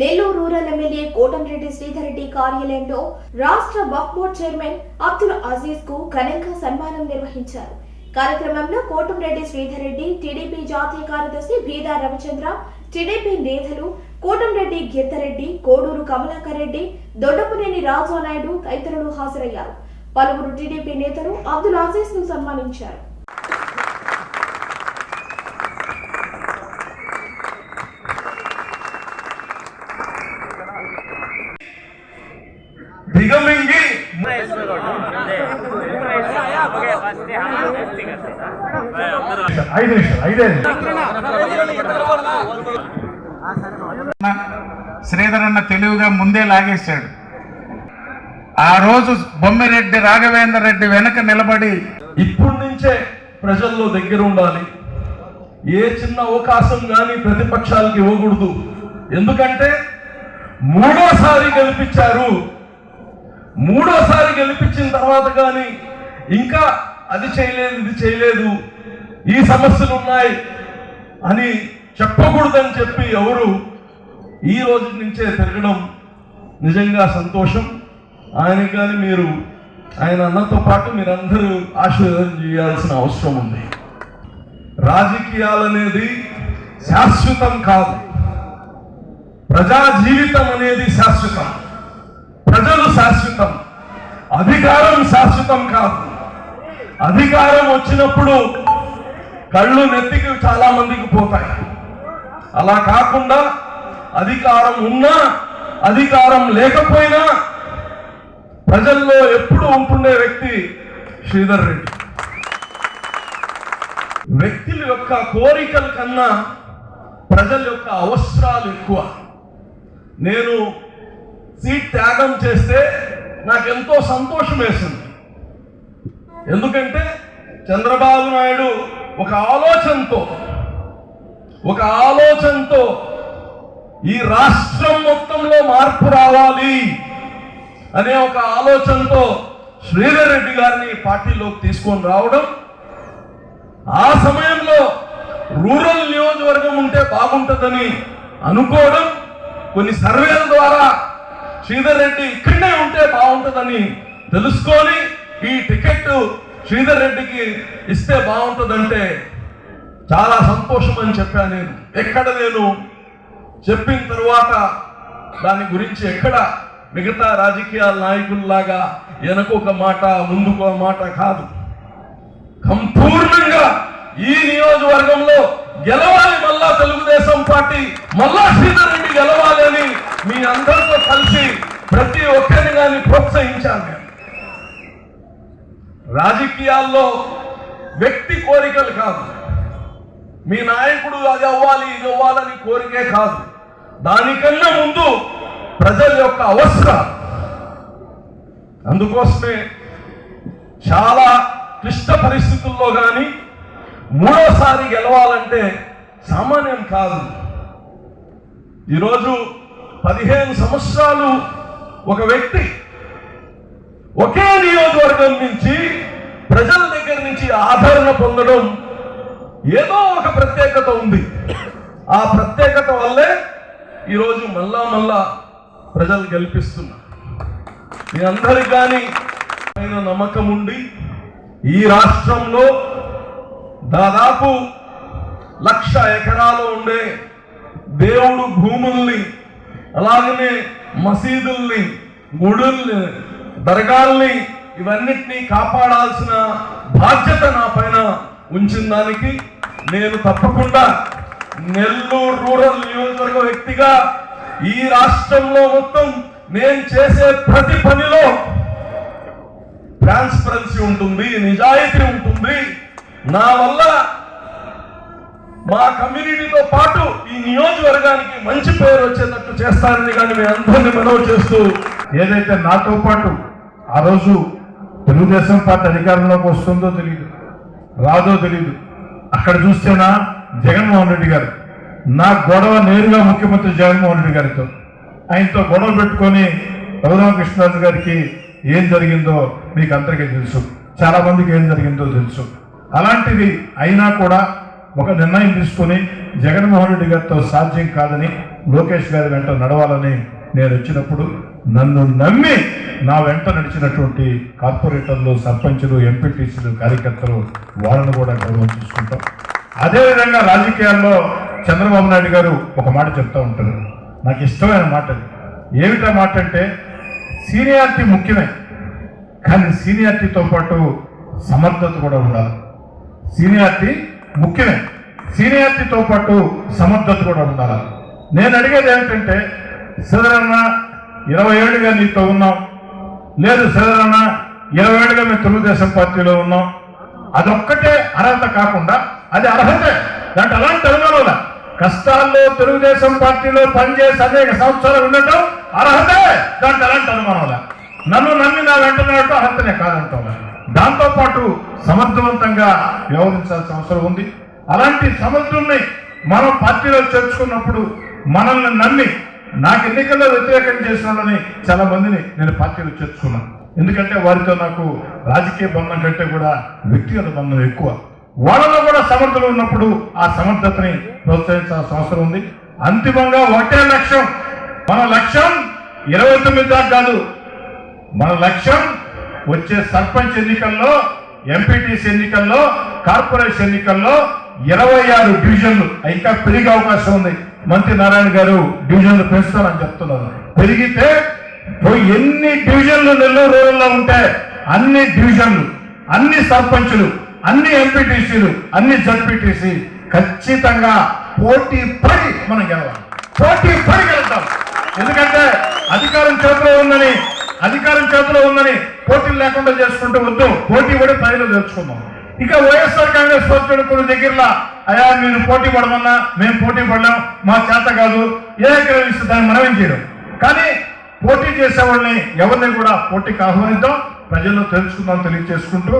Nellore rural MLA Kotamreddy Sridhar Reddy కార్యాలయంలో రాష్ట్ర వక్ఫ్ బోర్డ్ చైర్మన్ అబ్దుల్ అజీజ్కు ఘనంగా సన్మానం నిర్వహించారు. కార్యక్రమంలో కోటంరెడ్డి శ్రీధర్ రెడ్డి టీడీపీ జాతీయ కార్యదర్శి బీదా రవిచంద్ర టీడీపీ నేతలు కోటంరెడ్డి గిద్దరెడ్డి కోడూరు కమలాకర్ రెడ్డి దొడ్డపునేని రాజానాయుడు తదితరులు హాజరయ్యారు. పలువురు టీడీపీ నేతలు అబ్దుల్ అజీజ్ను సన్మానించారు. ఐదు నిమిషాలు ఐదే శ్రీధర్ అన్న తెలివిగా ముందే లాగేశాడు ఆ రోజు బొమ్మిరెడ్డి రాఘవేంద్ర రెడ్డి వెనక నిలబడి ఇప్పటి నుంచే ప్రజల్లో దగ్గర ఉండాలి. ఏ చిన్న అవకాశం కానీ ప్రతిపక్షాలకు ఇవ్వకూడదు. ఎందుకంటే మూడోసారి గెలిపించారు. మూడోసారి గెలిపించిన తర్వాత కానీ ఇంకా అది చేయలేదు ఇది చేయలేదు ఈ సమస్యలు ఉన్నాయి అని చెప్పకూడదని చెప్పి ఎవరు ఈ రోజు నుంచే తిరగడం నిజంగా సంతోషం. ఆయన కానీ మీరు ఆయన అన్నతో పాటు మీరందరూ ఆశీర్వాదం చేయాల్సిన అవసరం ఉంది. రాజకీయాలు అనేది శాశ్వతం కాదు. ప్రజా జీవితం అనేది శాశ్వతం. ప్రజలు శాశ్వతం. అధికారం శాశ్వతం కాదు. అధికారం వచ్చినప్పుడు కళ్ళు నెత్తికి చాలా మందికి పోతాయి. అలా కాకుండా అధికారం ఉన్నా అధికారం లేకపోయినా ప్రజల్లో ఎప్పుడు ఉంటుండే వ్యక్తి శ్రీధర్ రెడ్డి. వ్యక్తుల యొక్క కోరికల కన్నా ప్రజల యొక్క అవసరాలు ఎక్కువ. నేను సీట్ త్యాగం చేస్తే నాకెంతో సంతోషం వేసింది ఎందుకంటే చంద్రబాబు నాయుడు ఒక ఆలోచనతో ఒక ఆలోచనతో ఈ రాష్ట్రం మొత్తంలో మార్పు రావాలి అనే ఒక ఆలోచనతో శ్రీధర్ రెడ్డి గారిని పార్టీలోకి తీసుకొని రావడం ఆ సమయంలో రూరల్ నియోజకవర్గం ఉంటే బాగుంటుందని అనుకోవడం కొన్ని సర్వేల ద్వారా శ్రీధర్ రెడ్డి ఇక్కడనే ఉంటే బాగుంటుందని తెలుసుకొని ఈ టికెట్ శ్రీధర్ రెడ్డికి ఇస్తే బాగుంటుందంటే చాలా సంతోషం అని చెప్పాను నేను. ఎక్కడ నేను చెప్పిన తరువాత దాని గురించి ఎక్కడ మిగతా రాజకీయ నాయకుల్లాగా వెనకొక మాట ముందుకు ఒక మాట కాదు. సంపూర్ణంగా ఈ నియోజకవర్గంలో గెలవాలి మళ్ళా తెలుగుదేశం పార్టీ మళ్ళా శ్రీధర్ రెడ్డి గెలవాలి అని మీ అందరితో కలిసి ప్రతి ఒక్కరిని కానీ ప్రోత్సహించాను నేను. రాజకీయాల్లో వ్యక్తి కోరికలు కాదు. మీ నాయకుడు అది అవ్వాలి ఇది అవ్వాలని కోరికే కాదు. దానికన్నా ముందు ప్రజల యొక్క అవసరం అందుకోసమే చాలా క్లిష్ట పరిస్థితుల్లో కానీ మూడోసారి గెలవాలంటే సామాన్యం కాదు. ఈరోజు పదిహేను సంవత్సరాలు ఒక వ్యక్తి ఒకే నియోజకవర్గం నుంచి ప్రజల దగ్గర నుంచి ఆదరణ పొందడం ఏదో ఒక ప్రత్యేకత ఉంది. ఆ ప్రత్యేకత వల్లే ఈరోజు మళ్ళా మళ్ళా ప్రజలు గెలిపిస్తున్నారు. మీ అందరికి కానీ పైన నమ్మకం ఉండి ఈ రాష్ట్రంలో దాదాపు లక్ష ఎకరాలు ఉండే దేవుడు భూముల్ని అలాగనే మసీదుల్ని గుడుల్ని దర్గాల్ని ఇవన్నిటినీ కాపాడాల్సిన బాధ్యత నా పైన ఉంచిన దానికి నేను తప్పకుండా నెల్లూరు రూరల్ నియోజకవర్గ వ్యక్తిగా ఈ రాష్ట్రంలో మొత్తం నేను చేసే ప్రతి పనిలో ట్రాన్స్పరెన్సీ ఉంటుంది నిజాయితీ ఉంటుంది. నా వల్ల మా కమ్యూనిటీతో పాటు ఈ నియోజకవర్గానికి మంచి పేరు వచ్చేటట్టు చేస్తానని కానీ మీ అందరినీ మనవి చేస్తూ ఏదైతే నాతో పాటు ఆ రోజు తెలుగుదేశం పార్టీ అధికారంలోకి వస్తుందో తెలియదు రాదో తెలియదు అక్కడ చూస్తేనా జగన్మోహన్ రెడ్డి గారు. నా గొడవ నేరుగా ముఖ్యమంత్రి జగన్మోహన్ రెడ్డి గారితో. ఆయనతో గొడవ పెట్టుకొని రఘురామకృష్ణరాజు గారికి ఏం జరిగిందో మీకు అందరికీ తెలుసు. చాలా మందికి ఏం జరిగిందో తెలుసు. అలాంటిది అయినా కూడా ఒక నిర్ణయం తీసుకొని జగన్మోహన్ రెడ్డి గారితో సాధ్యం కాదని లోకేష్ గారి వెంట నడవాలని నేను వచ్చినప్పుడు నన్ను నమ్మి నా వెంట నడిచినటువంటి కార్పొరేటర్లు సర్పంచులు ఎంపీటీసీలు కార్యకర్తలు వాళ్ళను కూడా గౌరవం చూసుకుంటాం. అదేవిధంగా రాజకీయాల్లో చంద్రబాబు నాయుడు గారు ఒక మాట చెప్తూ ఉంటారు. నాకు ఇష్టమైన మాట ఏమిటా మాట అంటే సీనియారిటీ ముఖ్యమే కానీ సీనియారిటీతో పాటు సమర్థత కూడా ఉండాలి. సీనియారిటీ ముఖ్యమే సీనియారిటీతో పాటు సమర్థత కూడా ఉండాలి. నేను అడిగేది ఏమిటంటే సదరన్న ఇరవై ఏళ్ళుగా నీతో ఉన్నాం. లేదు సరేనా ఇరవై ఏళ్ళుగా మేము తెలుగుదేశం పార్టీలో ఉన్నాం. అదొక్కటే అర్హత కాకుండా అది అర్హతే. దాంట్లో అలాంటి అనుమానం కష్టాల్లో తెలుగుదేశం పార్టీలో పనిచేసి అనేక సంవత్సరాలు ఉండటం అర్హతే. దాంట్లో అలాంటి అనుమానం నన్ను నమ్మి నా వెంట నడటం అర్హతనే కాదంటాం దాంతోపాటు సమర్థవంతంగా వ్యవహరించాల్సిన అవసరం ఉంది. అలాంటి సమర్థుల్ని మనం పార్టీలో చేర్చుకున్నప్పుడు మనల్ని నమ్మి నాకు ఎన్నికల్లో వ్యతిరేకం చేసిన వాళ్ళని చాలా మందిని నేను పార్టీలో చేర్చుకున్నాను. ఎందుకంటే వారితో నాకు రాజకీయ బంధం కంటే కూడా వ్యక్తిగత బంధం ఎక్కువ. వాళ్ళలో కూడా సమర్థులు ఉన్నప్పుడు ఆ సమర్థతని ప్రోత్సహించాల్సిన అవసరం ఉంది. అంతిమంగా ఒకటే లక్ష్యం. మన లక్ష్యం ఇరవై తొమ్మిది దాకా కాదు. మన లక్ష్యం వచ్చే సర్పంచ్ ఎన్నికల్లో ఎంపీటీసీ ఎన్నికల్లో కార్పొరేషన్ ఎన్నికల్లో ఇరవై ఆరు డివిజన్లు ఇంకా పెరిగే అవకాశం ఉంది. మంత్రి నారాయణ గారు డివిజన్లు పెంచుతారని చెప్తున్నారు. పెరిగితే పోయి ఎన్ని డివిజన్లు నెల్లూరు రూరల్లో ఉంటే అన్ని డివిజన్లు అన్ని సర్పంచులు అన్ని ఎంపీటీసీలు అన్ని జడ్పీటీసీ ఖచ్చితంగా పోటీ పడి మనం గెలవాలి. పోటీ పడి గెలుద్దాం. ఎందుకంటే అధికారం చేతిలో ఉందని అధికారం చేతిలో ఉందని పోటీలు లేకుండా చేసుకుంటూ వద్దు. పోటీ పడి పైన తెలుసుకుందాం ఇక వైఎస్ఆర్ కాంగ్రెస్ పార్టీ కొన్ని దగ్గరలో అయా మీరు పోటీ పడమన్నా మేము పోటీ పడలేం మా చేత కాదు ఏకీకరిస్తే దాన్ని మనమేం చేయడం కానీ పోటీ చేసే వాళ్ళని ఎవరిని కూడా పోటీకి ఆహ్వానిద్దాం ప్రజల్లో తెలుసుకుందాం తెలియజేసుకుంటూ